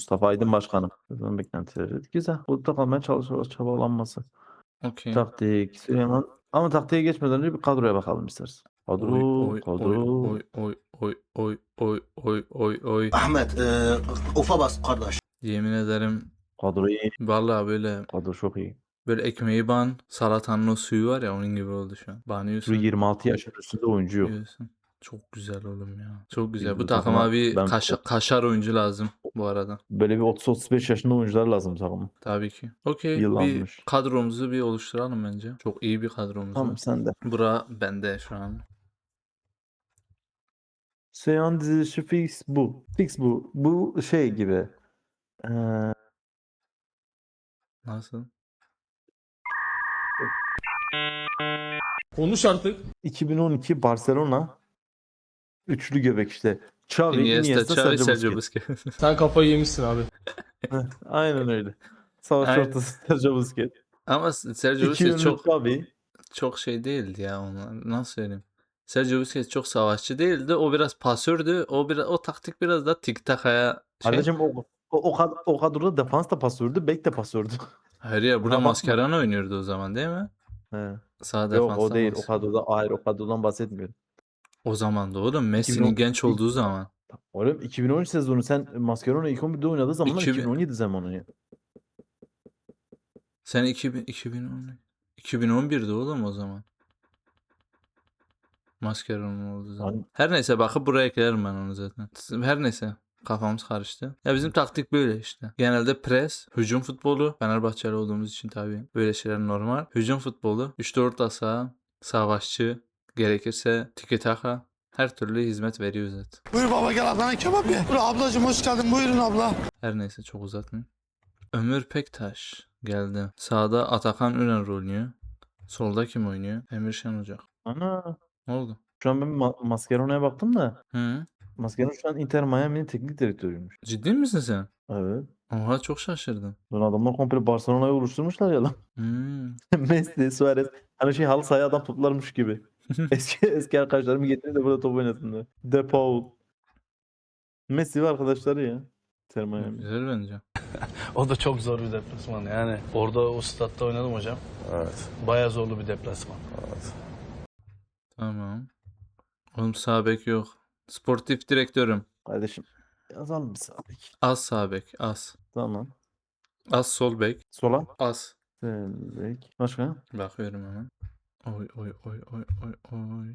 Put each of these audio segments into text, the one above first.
Mustafa Aydın Başkanım. Bunun beklentileri güzel. Burada kalmaya çalışıyoruz çabalanması. Okay. Taktik, Süleyman. Ama taktiğe geçmeden önce bir kadroya bakalım istersen. Kadro, oy, oy, kadro. Oy, oy, oy, oy, oy, oy, oy, oy. Ahmet, e, ufa bas kardeş. Yemin ederim. Kadro iyi. Vallahi böyle. Kadro çok iyi. Böyle ekmeği ban, salatanın o suyu var ya onun gibi oldu şu an. Banıyorsun. 26 yaş üstünde oyuncu yok. Yiyorsun. Çok güzel oğlum ya. Çok güzel. Bu takıma takıma bir ben- kaşa- kaşar oyuncu lazım bu arada. Böyle bir 30-35 yaşında oyuncular lazım takıma. Tabii ki. Okey. Bir Yıllanmış. kadromuzu bir oluşturalım bence. Çok iyi bir kadromuz Tamam var. sen de. Bura bende şu an. Seyhan dizilişi fix bu. Fix bu. Bu şey gibi. Ee, Nasıl? Konuş artık. 2012 Barcelona üçlü göbek işte. Xavi, Iniesta, Iniesta, Xavi, Sergio Sergio Busquets. Sen kafayı yemişsin abi. Aynen öyle. Savaş Aynen. ortası Sergio Busquets. Ama Sergio 2013 Busquets çok Xavi. çok şey değildi ya onlar. Nasıl söyleyeyim? Sergio Busquets çok savaşçı değildi. O biraz pasördü. O biraz o taktik biraz da tik takaya şey. Kardeşim o, o, o, kad- o kadroda defans da pasördü, bek de pasördü. Hayır ya burada. Mascherano oynuyordu o zaman değil mi? He. Sağ Yok o değil. O kadroda hayır o kadrodan bahsetmiyorum. O zaman da oğlum Messi'nin 2010 genç olduğu zaman. Oğlum 2013 sezonu sen Mascherano ilk 11'de oynadığı zaman 2000 2017 zamanı ya. Sen 2000 2010 2011'de oğlum o zaman. Mascherano'nun olduğu zaman. Lan- Her neyse bakıp buraya eklerim ben onu zaten. Her neyse kafamız karıştı. Ya bizim taktik böyle işte. Genelde pres, hücum futbolu. Fenerbahçeli olduğumuz için tabii böyle şeyler normal. Hücum futbolu, 3-4 saha, savaşçı, gerekirse tiki taka. Her türlü hizmet veriyor zaten. Buyur baba gel ablana kebap ye. Buyur ablacığım hoş geldin buyurun abla. Her neyse çok uzatmayayım. Ömür Pektaş geldi. Sağda Atakan Üren oynuyor. Solda kim oynuyor? Emir Şen Ocak. Ana. Ne oldu? Şu an ben Ma- Mascherano'ya baktım da Hı? Mascherano şu an Inter Miami'nin teknik direktörüymüş. Ciddi misin sen? Evet. Oha çok şaşırdım. Lan adamlar komple Barcelona'yı oluşturmuşlar ya lan. Hmm. Messi, Suarez. Hani şey halı sahaya adam toplarmış gibi. eski eski arkadaşlarımı getirin de burada top oynasınlar. De Paul. Messi ve arkadaşları ya. Miami. Güzel bence. O da çok zor bir deplasman. Yani orada o statta oynadım hocam. Evet. Bayağı zorlu bir deplasman. Tamam. Oğlum sağ bek yok. Sportif direktörüm. Kardeşim yazalım bir sağdaki. Az sağ bek. Az. Tamam. Az sol bek. Sola. Az. Bek. Başka? Bakıyorum hemen. Oy oy oy oy oy oy.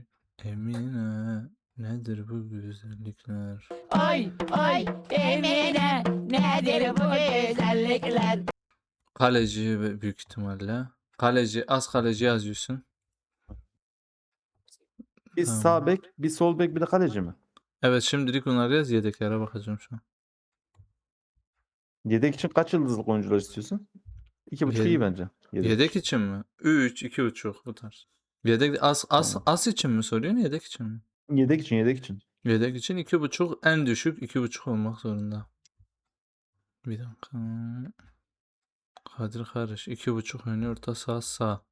Emine nedir bu güzellikler? Oy oy Emine nedir bu güzellikler? Kaleci büyük ihtimalle. Kaleci az kaleci yazıyorsun. Bir Tamam. sağ bek, bir sol bek, bir de kaleci mi? Evet şimdilik bunları yaz yedeklere bakacağım şu an. Yedek için kaç yıldızlık oyuncular istiyorsun? İki buçuk Yedek- iyi bence. Yedek. Yedek için mi? 3, 2,5 bu tarz. Yedek az az Tamam. az için mi soruyorsun yedek için mi? Yedek için, yedek için. Yedek için 2,5 en düşük 2,5 olmak zorunda. Bir dakika. Kadir Karış 2,5 önü orta sağ sağ.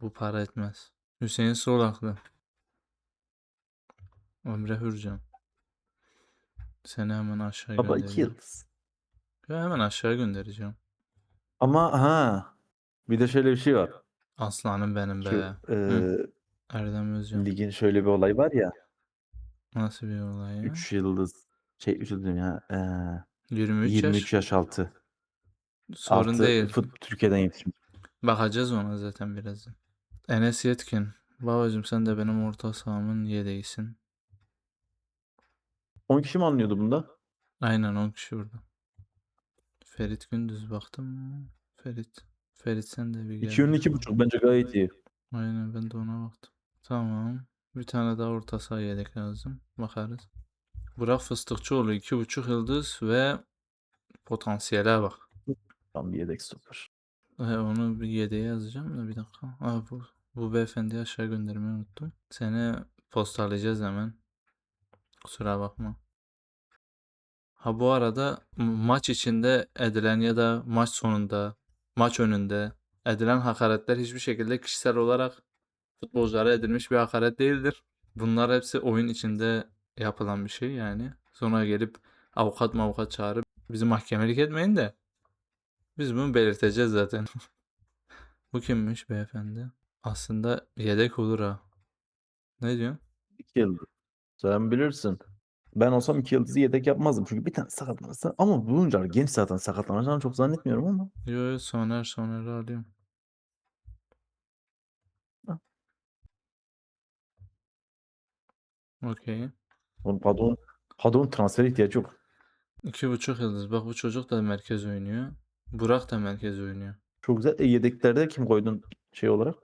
Bu para etmez. Hüseyin Solaklı. Emre Hürcan. Seni hemen aşağı Baba iki göndereceğim. yıldız. Ya hemen aşağı göndereceğim. Ama ha bir de şöyle bir şey var. Aslanım benim Şu, be. e, Erdem Özcan. ligin şöyle bir olay var ya. Nasıl bir olay ya? 3 yıldız şey 3 yıldız diyorum ya. E, 23, 23 yaş. yaş, altı. Sorun Artı değil. Fut, Türkiye'den yetişmiş. Bakacağız ona zaten birazdan. Enes Yetkin. Babacım sen de benim orta sahamın yedeğisin. 10 kişi mi alınıyordu bunda? Aynen 10 kişi burada. Ferit Gündüz baktım? Ferit. Ferit sen de bir gel. 2 yönlü 2,5 bence gayet iyi. Aynen ben de ona baktım. Tamam. Bir tane daha orta saha yedek lazım. Bakarız. Burak Fıstıkçıoğlu 2,5 yıldız ve potansiyele bak. Tam bir yedek stoper. E, onu bir yedeğe yazacağım da bir dakika. Aa, bu, bu beyefendiyi aşağı göndermeyi unuttum. Seni postalayacağız hemen. Kusura bakma. Ha bu arada maç içinde edilen ya da maç sonunda, maç önünde edilen hakaretler hiçbir şekilde kişisel olarak futbolculara edilmiş bir hakaret değildir. Bunlar hepsi oyun içinde yapılan bir şey yani. Sonra gelip avukat avukat çağırıp bizi mahkemelik etmeyin de biz bunu belirteceğiz zaten. Bu kimmiş beyefendi? Aslında yedek olur ha. Ne diyorsun? 2 yıldız. Sen bilirsin. Ben olsam 2 yıldızı yedek yapmazdım. Çünkü bir tane sakatlanırsa ama bulunca genç zaten sakatlanacağını çok zannetmiyorum ama. Yo yo Soner Soner'i alıyorum. Okey. Oğlum Padon, Padon transfer ihtiyacı yok. İki buçuk yıldız. Bak bu çocuk da merkez oynuyor. Burak da merkez oynuyor. Çok güzel. E, yedeklerde kim koydun şey olarak?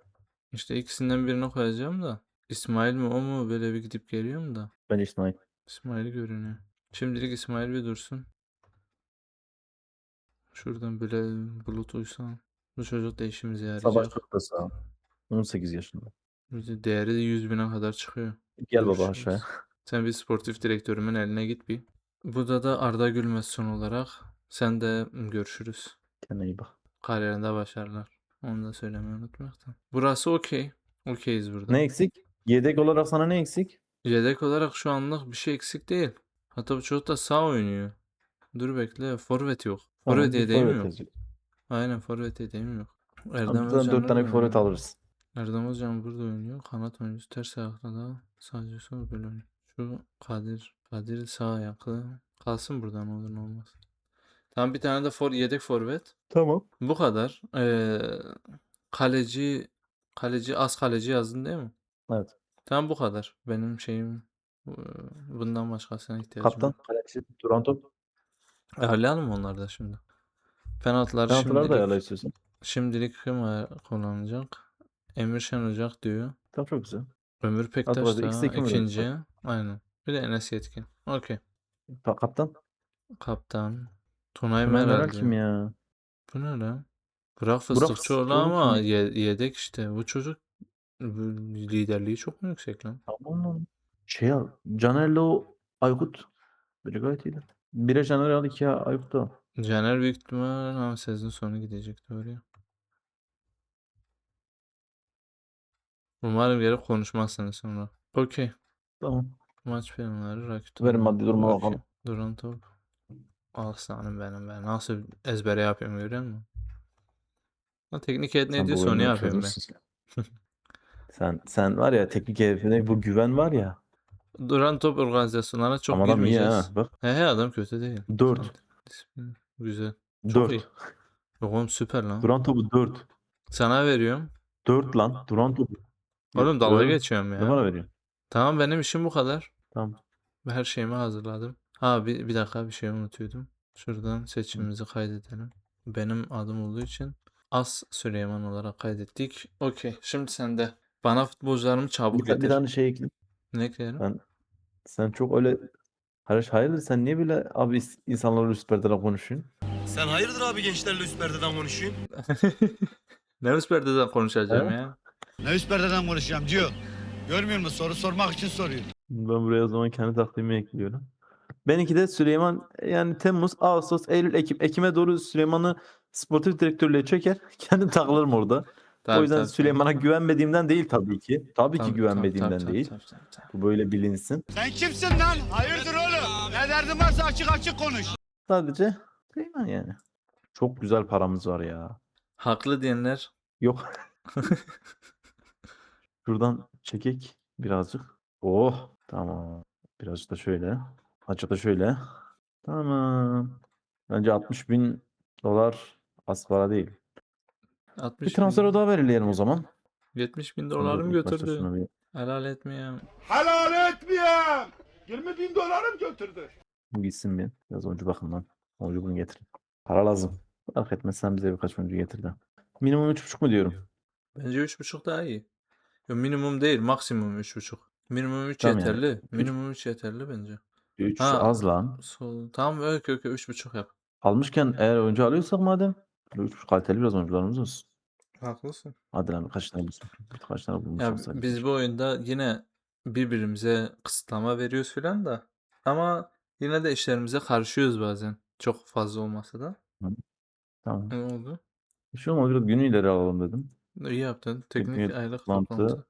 İşte ikisinden birini koyacağım da. İsmail mi o mu böyle bir gidip geliyorum da. Ben İsmail. İsmail görünüyor. Şimdilik İsmail bir dursun. Şuradan böyle bulut uysan. Bu çocuk da işimize Savaş yarayacak. çok da sağ. 18 yaşında. Değeri de 100 bine kadar çıkıyor. Gel baba Görüşürüz. aşağıya. Sen bir sportif direktörümün eline git bir. Burada da Arda Gülmez son olarak. Sen de görüşürüz. Kendine iyi bak. Kariyerinde başarılar. Onu da söylemeyi unutmaktan. Burası okey. Okeyiz burada. Ne eksik? Yedek olarak sana ne eksik? Yedek olarak şu anlık bir şey eksik değil. Hatta bu çocuk da sağ oynuyor. Dur bekle. Forvet yok. Forvet yedeğim yok. Aynen forvet yedeğim yok. Erdem Özcan 4 tane bir forvet alırız. Erdem Özcan burada oynuyor. Kanat oyuncusu. Ters ayakta da sadece sol böyle oynuyor. Şu Kadir. Kadir sağ ayaklı. Kalsın burada ne olur ne olmaz. Tamam bir tane de for, yedek forvet. Tamam. Bu kadar. Ee, kaleci kaleci az kaleci yazdın değil mi? Evet. Tamam bu kadar. Benim şeyim e, bundan başkasına ihtiyacım Kaptan, yok. kaleci, duran top. Ayarlayalım mı onları da şimdi? Penaltıları Penaltıları da şimdilik, ayarla istiyorsan. şimdilik kim kullanacak? Emir Şen Ocak diyor. Tamam çok güzel. Ömür Pektaş da ikisi de kim öyle ikinci. Aynen. Bir de Enes Yetkin. Okey. Pa- kaptan. Kaptan. Tunay Ömer Meral Meral kim ya? Bu ne lan? Burak Fıstıkçıoğlu Fıstıkçıoğlu ama kim ye- yedek işte. Bu çocuk bu liderliği çok mu yüksek lan? Tamam lan. Şey al. Caner'le Aykut. Böyle gayet iyiler. Bire Caner al, ikiye Aykut al. Caner büyük ihtimal ama sezon sonu gidecek oraya. Umarım gelip konuşmazsınız sonra. Okey. Tamam. Maç planları rakip Verin maddi duruma bakalım. Duran top. Aslanım benim ben. Nasıl ezbere yapıyorum görüyor musun? Ha, teknik heyet ne Sen bu diyorsa onu yapıyorum ben. çözmüşsün sen. sen var ya teknik herifine bu güven var ya. Duran top organizasyonlarına çok Ama adam iyi ha. girmeyeceğiz. Bak. He he adam kötü değil. 4. Tamam. Disiplin. Güzel. Çok iyi. 4. Yok oğlum süper lan. Duran topu 4. Sana veriyorum. 4 lan. Duran topu. Oğlum dalga mi? geçiyorum Ne ya. bana veriyorsun? Tamam benim işim bu kadar. Tamam. Her şeyimi hazırladım. Ha bir, bir dakika bir şey unutuyordum. Şuradan seçimimizi kaydedelim. Benim adım olduğu için As Süleyman olarak kaydettik. Okey. Şimdi sen de bana futbolcularımı çabuk Bir, ta- bir getir. tane şey ekleyeyim. Ne ekleyelim? Ben sen çok öyle Hayır, hayırdır sen niye böyle abi is- insanlarla üst perdeden konuşuyorsun? Sen hayırdır abi gençlerle üst perdeden konuşuyorsun? ne üst perdeden konuşacağım He? ya? Ne üst perdeden konuşacağım diyor. Görmüyor musun? Soru sormak için soruyor. Ben buraya o zaman kendi takvimimi ekliyorum. Benimki de Süleyman yani Temmuz, Ağustos, Eylül, Ekim. Ekim'e doğru Süleyman'ı sportif direktörlüğe çeker. Kendim takılırım orada. Tabii, o yüzden tabii, tabii. Süleyman'a güvenmediğimden değil tabii ki. Tabii Tabii, ki güvenmediğimden tabii, tabii, değil. tabii, tabii, tabii. Bu böyle bilinsin. Sen kimsin lan? Hayırdır oğlum? Ne derdin varsa açık açık konuş. Sadece Süleyman yani. Çok güzel paramız var ya. Haklı diyenler Yok. Şuradan çekek birazcık. Oh tamam. Birazcık da şöyle. Azıcık da şöyle. Tamam. Bence 60 bin dolar az para değil. 60 Bir transfer bin, odağı belirleyelim o zaman. 70 bin dolarım götürdü. bir- Helal etmeyeyim. Helal etmeyeyim. 20 bin dolarım götürdü. Bu gitsin bir. Biraz oyuncu bakımdan. Oyuncu bunu getirin. Para lazım. Fark etmezsen bize birkaç oyuncu getir de. Minimum 3.5 mu diyorum? Bence 3.5 daha iyi. Yo, minimum değil, maksimum 3.5. Minimum 3 Tamam yani. yeterli. Minimum 3 yeterli bence. 3 Ha. az lan. Sol, tamam öyle öyle 3.5 yap. Almışken eğer oyuncu alıyorsak madem 3 kaliteli biraz oyuncularımız olsun. Haklısın. Hadi lan birkaç tane bulsun. Birkaç tane Ya olsaydık. biz bu oyunda yine birbirimize kısıtlama veriyoruz filan da ama yine de işlerimize karışıyoruz bazen. Çok fazla olmasa da. Tamam. Ne oldu? Bir şey olmadı biraz günü ileri alalım dedim. İyi yaptın. Teknik Teknik aylık toplantı. toplantı.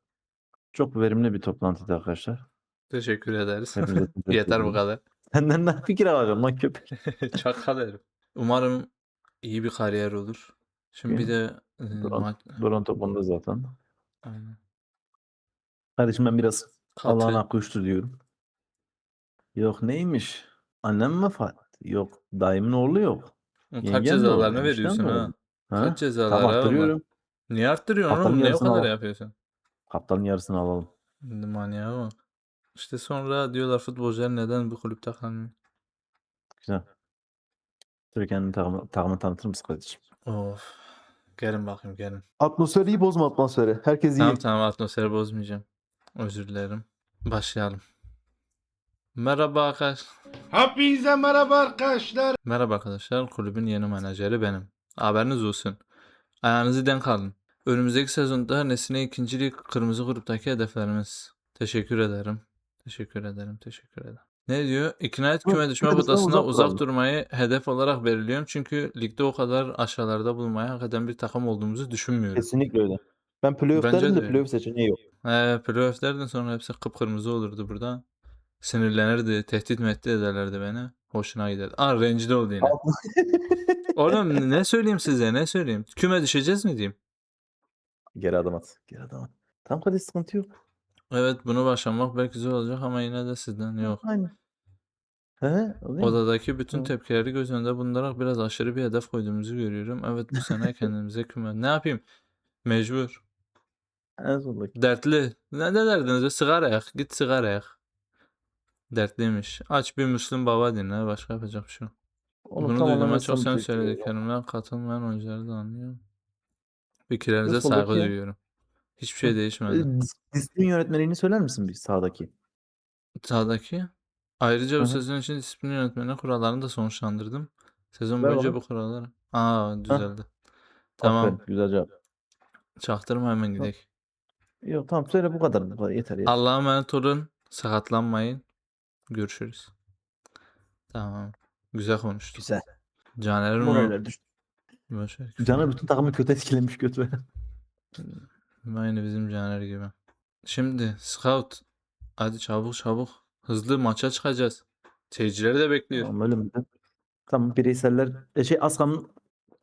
Çok verimli bir toplantıydı arkadaşlar. Teşekkür ederiz. Hepinize teşekkür Yeter bu ederim. kadar. Senden ne fikir alacağım lan köpek. Çakal herif. Umarım iyi bir kariyer olur. Şimdi bir de e, Duran, ma- Duran topunda zaten. Aynen. Kardeşim ben biraz Katı. Allah'ın hakkı üçtür diyorum. Yok neymiş? Annem mi vefat? Yok. Dayımın oğlu yok. Kaç Yengem de cezalarını veriyorsun ha? oldu. Ha? Kaç cezalar Tamam ha arttırıyorum. Niye arttırıyorsun Haftanın oğlum? Ne o yarısını kadar al. yapıyorsun? Kaptanın yarısını alalım. Manyağa bak. İşte sonra diyorlar futbolcular neden bu kulüpte kalmıyor? Güzel. Türkiye'nin takımı, takımı tanıtır mısın kardeşim? Of. Gelin bakayım gelin. Atmosferi iyi bozma atmosferi. Herkes iyi. Tamam tamam atmosferi bozmayacağım. Özür dilerim. Başlayalım. Merhaba arkadaş. Hepinize merhaba arkadaşlar. Merhaba arkadaşlar. Kulübün yeni menajeri benim. Haberiniz olsun. Ayağınızı denk alın. Önümüzdeki sezonda Nesine ikincilik kırmızı gruptaki hedeflerimiz. Teşekkür ederim. Teşekkür ederim. Teşekkür ederim. Ne diyor? İkna et küme düşme potasına uzak durmayı hedef olarak belirliyorum. Çünkü ligde o kadar aşağılarda bulunmayı hak eden bir takım olduğumuzu düşünmüyorum. Kesinlikle öyle. Ben playoff Bence derim de de öyle. playoff seçeneği yok. He, playoff'lerden sonra hepsi kıpkırmızı olurdu burada. Sinirlenirdi, tehdit mehdit ederlerdi beni. Hoşuna giderdi. Aa rencide oldu yine. Oğlum ne söyleyeyim size ne söyleyeyim? Küme düşeceğiz mi diyeyim? Geri adım at. Geri adım at. Tam kardeş sıkıntı yok. Evet bunu başlamak belki zor olacak ama yine de sizden yok. Aynen. He, mi? Odadaki bütün tepkileri göz önünde bulundurarak biraz aşırı bir hedef koyduğumuzu görüyorum. Evet bu sene kendimize küme. Ne yapayım? Mecbur. En sondaki. Dertli. Ne, ne derdiniz? be? Sigara yak. Git sigara yak. Dertliymiş. Aç bir Müslüm Baba dinle. Başka yapacak bir şey yok. Onu Bunu tam duyduğuma çok sen Türkiye ya. söylediklerimden katılmayan oyuncuları da anlıyorum. Fikirlerinize Ve saygı soldaki- duyuyorum. Hiçbir şey değişmedi. E, dis- Disiplin yönetmeliğini söyler misin bir sağdaki? Sağdaki. Ayrıca Hı bu hı. sezon için disiplin yönetmeni kurallarını da sonuçlandırdım. Sezon Ver boyunca bu bakalım. kurallar. Aa düzeldi. Tamam. Aferin, güzel cevap. Çaktırma hemen gidelim. Yok tamam söyle bu kadar. Bu kadar yeter yeter. Allah'a emanet olun. Sakatlanmayın. Görüşürüz. Tamam. Güzel konuştuk. Güzel. Caner'in o... Moraller düştü. Boş ver. Caner bütün takımı kötü etkilemiş kötü. Aynı bizim Caner gibi. Şimdi Scout. Hadi çabuk çabuk. Hızlı maça çıkacağız. Seyircileri de bekliyor. tamam öyle mi? Tamam bireyseller e, şey Askan'ın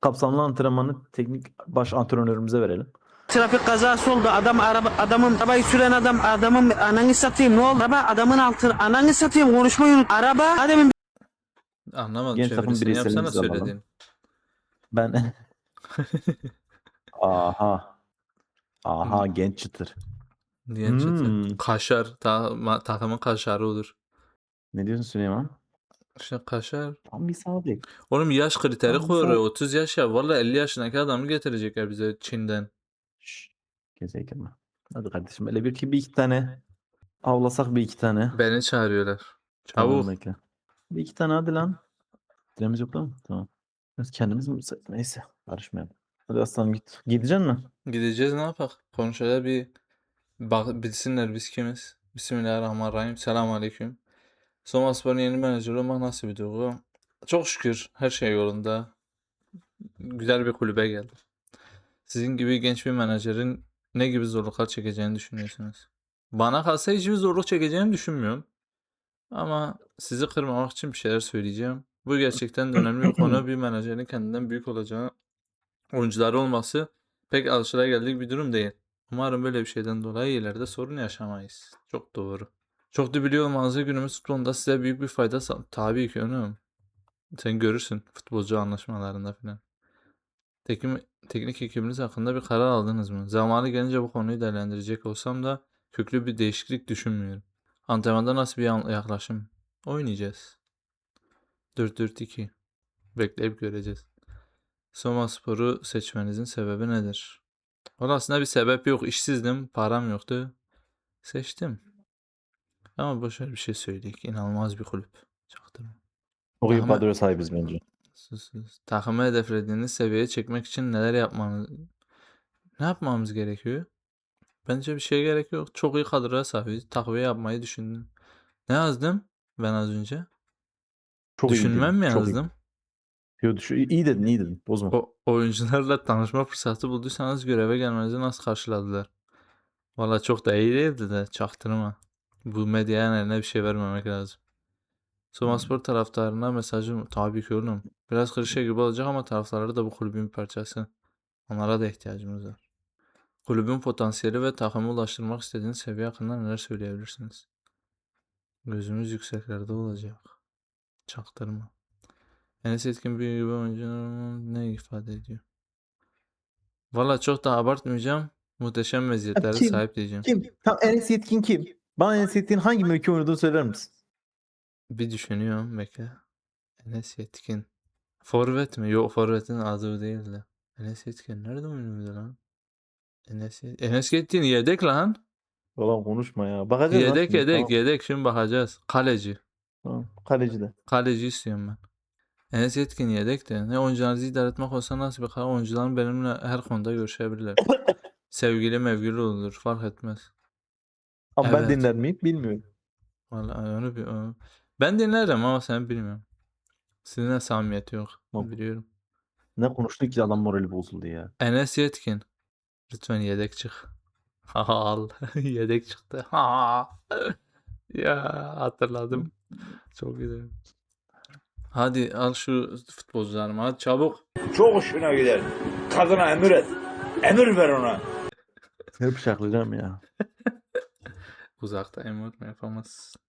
kapsamlı antrenmanı teknik baş antrenörümüze verelim. Trafik kazası oldu. Adam araba adamın arabayı süren adam adamın ananı satayım ne oldu? Araba adamın altı ananı satayım konuşmayı unut. Araba adamın Anlamadım. Genç takım Çevirisini yapsana bireyselimizi alalım. söylediğin. Ben Aha. Aha genç çıtır. Diyen. Hmm. Kaşar. Ta, takımın kaşarı olur. Ne diyorsun Süleyman? İşte kaşar. Tam bir sağ bek. Oğlum yaş kriteri koyuyor. sağ- 30 yaş ya. Valla 50 yaşındaki adamı getirecekler bize Çin'den. Şşş. Gezeyken mi? Hadi kardeşim öyle bir ki bir iki tane avlasak bir iki tane. Beni çağırıyorlar. Tamam, Çabuk. bekle. Bir iki tane hadi lan. Süremiz yok lan. Tamam. Biz kendimiz mi? Neyse. Karışmayalım. Hadi aslanım git. Gideceksin mi? Gideceğiz ne yapak? Konuşacağız bir bak bilsinler biz kimiz. Bismillahirrahmanirrahim. Selamun aleyküm. Somaspor'un yeni menajeri olmak nasıl bir duygu? Çok şükür her şey yolunda. Güzel bir kulübe geldim. Sizin gibi genç bir menajerin ne gibi zorluklar çekeceğini düşünüyorsunuz? Bana kalsa hiçbir zorluk çekeceğimi düşünmüyorum. Ama sizi kırmamak için bir şeyler söyleyeceğim. Bu gerçekten önemli bir konu. Bir menajerin kendinden büyük olacağı oyuncuları olması pek alışılageldik bir durum değil. Umarım böyle bir şeyden dolayı ileride sorun yaşamayız. Çok doğru. Çok da biliyor olmanızı günümüz futbolunda size büyük bir fayda sağ... Tabii ki önüm. Sen görürsün futbolcu anlaşmalarında filan. Tekim, teknik ekibiniz hakkında bir karar aldınız mı? Zamanı gelince bu konuyu değerlendirecek olsam da köklü bir değişiklik düşünmüyorum. Antrenmanda nasıl bir yaklaşım? Oynayacağız. 4-4-2. Bekleyip göreceğiz. Soma Spor'u seçmenizin sebebi nedir? Valla aslında bir sebep yok. İşsizdim. Param yoktu. Seçtim. Ama boşver bir şey söyleyeyim. İnanılmaz bir kulüp. Çaktırma. Çok iyi Ama- kadroya sahibiz bence. Sus, sus. Takımı hedeflediğiniz seviyeye çekmek için neler yapmanız ne yapmamız gerekiyor? Bence bir şey gerek yok. Çok iyi kadroya sahibiz. Takviye yapmayı düşündüm. Ne yazdım ben az önce? Çok iyi Düşünmem mi çok iyi. yazdım? Yo, düşün- iyi dedin iyi dedin. Bozma. O oyuncularla tanışma fırsatı bulduysanız göreve gelmenizi nasıl karşıladılar? Valla çok da iyi değildi de çaktırma. Bu medyanın eline bir şey vermemek lazım. Somaspor taraftarına mesajım tabii ki oğlum. Biraz klişe gibi olacak ama taraftarları da bu kulübün bir parçası. Onlara da ihtiyacımız var. Kulübün potansiyeli ve takımı ulaştırmak istediğiniz seviye hakkında neler söyleyebilirsiniz? Gözümüz yükseklerde olacak. Çaktırma. Enes Etkin bir gibi oyuncu ne ifade ediyor? Valla çok da abartmayacağım. Muhteşem meziyetlere kim? sahip diyeceğim. Kim? Tam Enes Yetkin kim? Bana Enes Yetkin'in hangi mevki oynadığını söyler misin? Bir düşünüyorum bekle. Enes Yetkin. Forvet mi? Yok Forvet'in adı değil de. Enes Yetkin nerede oynuyordu lan? Enes, Enes Yetkin yedek lan. Ulan konuşma ya. Bakacağız Yedek yedek Tamam, yedek şimdi bakacağız. Kaleci. tamam. Kaleci de. Kaleci istiyorum ben. Enes Yetkin yedek de. Ne oyuncularınızı idare etmek olsa nasıl bir karar? Oyuncuların benimle her konuda görüşebilirler. Sevgili mevgili olur fark etmez. Ama ben Evet. dinler miyim bilmiyorum. Vallahi onu bir onu- Ben dinlerim ama sen bilmiyorum. Sizinle samimiyet yok. Yok. Biliyorum. Ne konuştuk ki adam morali bozuldu ya. Enes Yetkin. Lütfen yedek çık. Al. Yedek çıktı. Ha. ya hatırladım. Çok güzel. Hadi al şu futbolcularımı. Hadi çabuk. Çok hoşuna gider. Kadına emir et. Emir ver ona. Seni bıçaklayacağım ya. Uzakta emot mu yapamazsın?